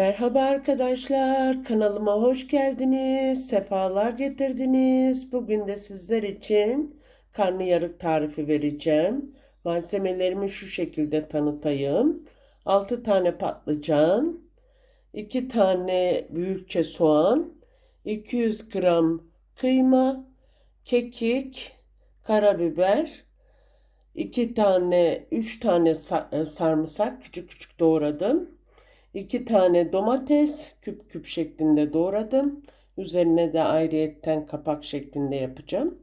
Merhaba arkadaşlar, kanalıma hoş geldiniz, sefalar getirdiniz. Bugün de sizler için karnıyarık tarifi vereceğim. Malzemelerimi şu şekilde tanıtayım. 6 tane patlıcan, 2 tane büyükçe soğan, 200 gram kıyma, kekik, karabiber, 2 tane, 3 tane sa- sarımsak küçük küçük doğradım. 2 tane domates küp küp şeklinde doğradım. Üzerine de ayrıyetten kapak şeklinde yapacağım.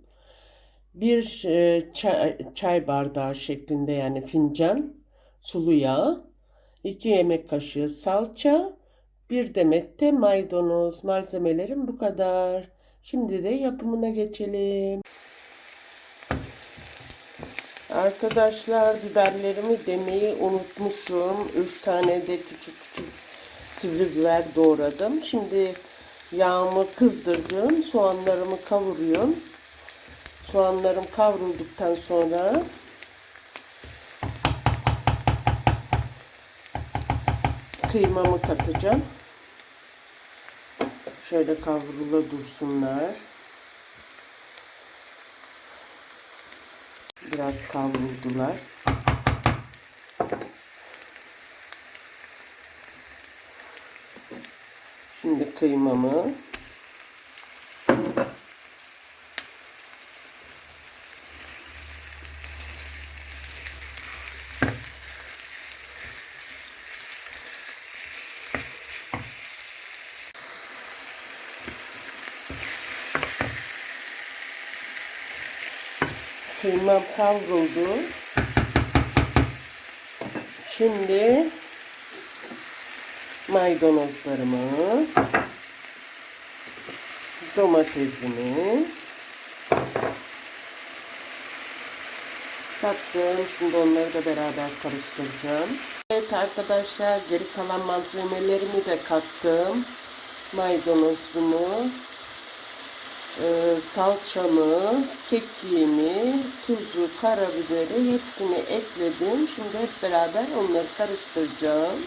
Bir e, çay, çay bardağı şeklinde yani fincan sulu yağ. 2 yemek kaşığı salça. Bir demet de maydanoz. Malzemelerim bu kadar. Şimdi de yapımına geçelim. Arkadaşlar biberlerimi demeyi unutmuşum. 3 tane de küçük küçük sivri biber doğradım. Şimdi yağımı kızdırdım. Soğanlarımı kavuruyorum. Soğanlarım kavrulduktan sonra kıymamı katacağım. Şöyle kavrula dursunlar. Biraz kavruldular. Şimdi kıymamı kıymam kavruldu. Şimdi maydanozlarımı, domatesimi kattım. Şimdi onları da beraber karıştıracağım. Evet arkadaşlar geri kalan malzemelerimi de kattım. Maydanozumu, e, salçamı, kekiğimi, tuzu, karabiberi hepsini ekledim. Şimdi hep beraber onları karıştıracağım.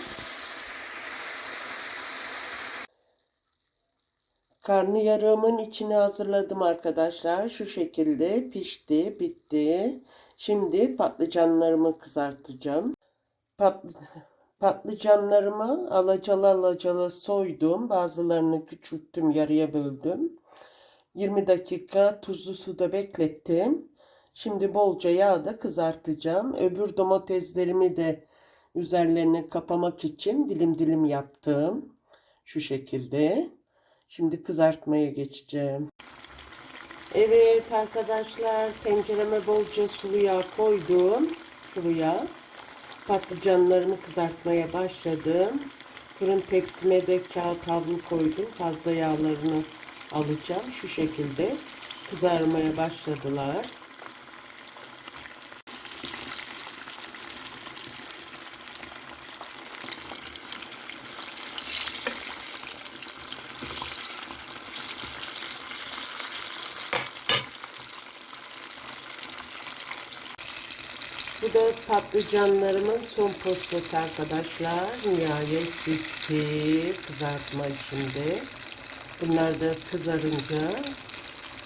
Karnıyarığımın içine hazırladım arkadaşlar. Şu şekilde pişti, bitti. Şimdi patlıcanlarımı kızartacağım. Patlı patlıcanlarımı alacalı alacalı soydum. Bazılarını küçülttüm, yarıya böldüm. 20 dakika tuzlu suda beklettim. Şimdi bolca yağda kızartacağım. Öbür domateslerimi de üzerlerine kapamak için dilim dilim yaptım. Şu şekilde. Şimdi kızartmaya geçeceğim. Evet arkadaşlar tencereme bolca sulu yağ koydum. Sıvı yağ. Patlıcanlarımı kızartmaya başladım. Fırın tepsime de kağıt havlu koydum. Fazla yağlarını alacağım. Şu şekilde kızarmaya başladılar. Bu da patlıcanlarımın son postası arkadaşlar. Nihayet bitti kızartma içinde. Bunlar da kızarınca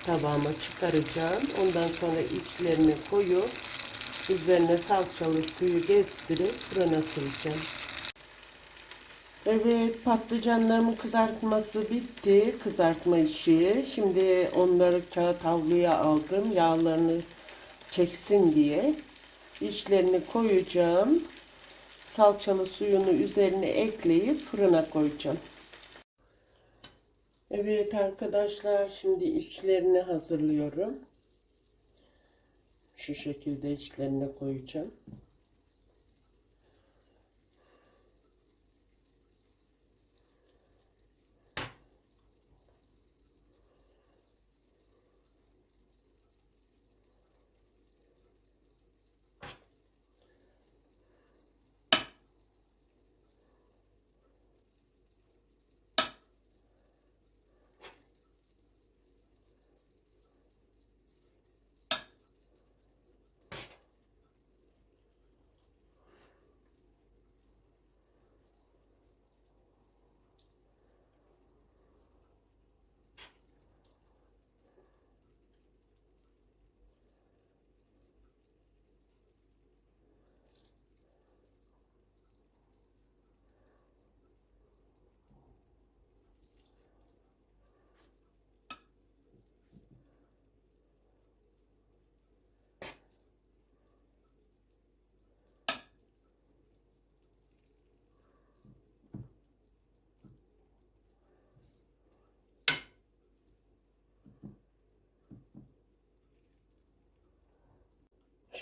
tabağıma çıkaracağım. Ondan sonra içlerini koyup üzerine salçalı suyu gezdirip fırına süreceğim. Evet patlıcanlarımın kızartması bitti. Kızartma işi. Şimdi onları kağıt havluya aldım. Yağlarını çeksin diye. İçlerini koyacağım. Salçalı suyunu üzerine ekleyip fırına koyacağım. Evet arkadaşlar şimdi içlerini hazırlıyorum. Şu şekilde içlerine koyacağım.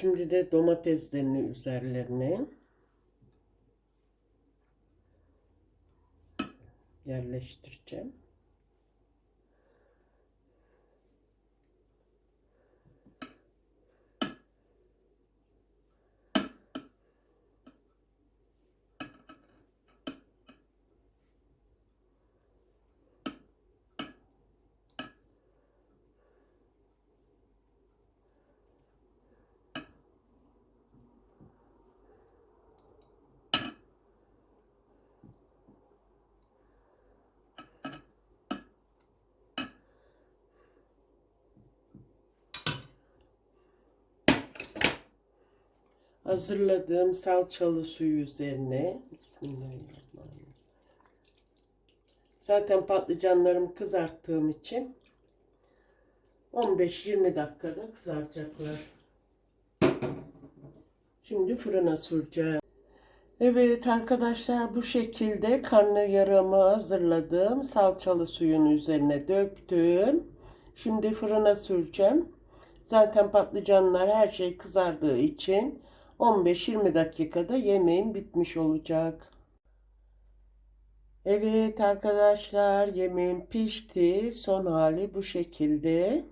Şimdi de domateslerini üzerlerine yerleştireceğim. Hazırladığım salçalı suyu üzerine Bismillahirrahmanirrahim. Zaten patlıcanlarımı kızarttığım için 15-20 dakikada kızaracaklar. Şimdi fırına süreceğim. Evet arkadaşlar bu şekilde karnıyarımı hazırladım. Salçalı suyun üzerine döktüm. Şimdi fırına süreceğim. Zaten patlıcanlar her şey kızardığı için 15-20 dakikada yemeğim bitmiş olacak. Evet arkadaşlar yemeğim pişti. Son hali bu şekilde.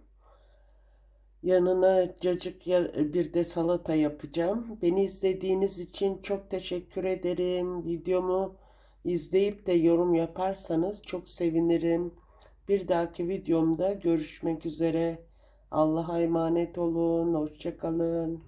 Yanına cacık bir de salata yapacağım. Beni izlediğiniz için çok teşekkür ederim. Videomu izleyip de yorum yaparsanız çok sevinirim. Bir dahaki videomda görüşmek üzere. Allah'a emanet olun. Hoşça kalın.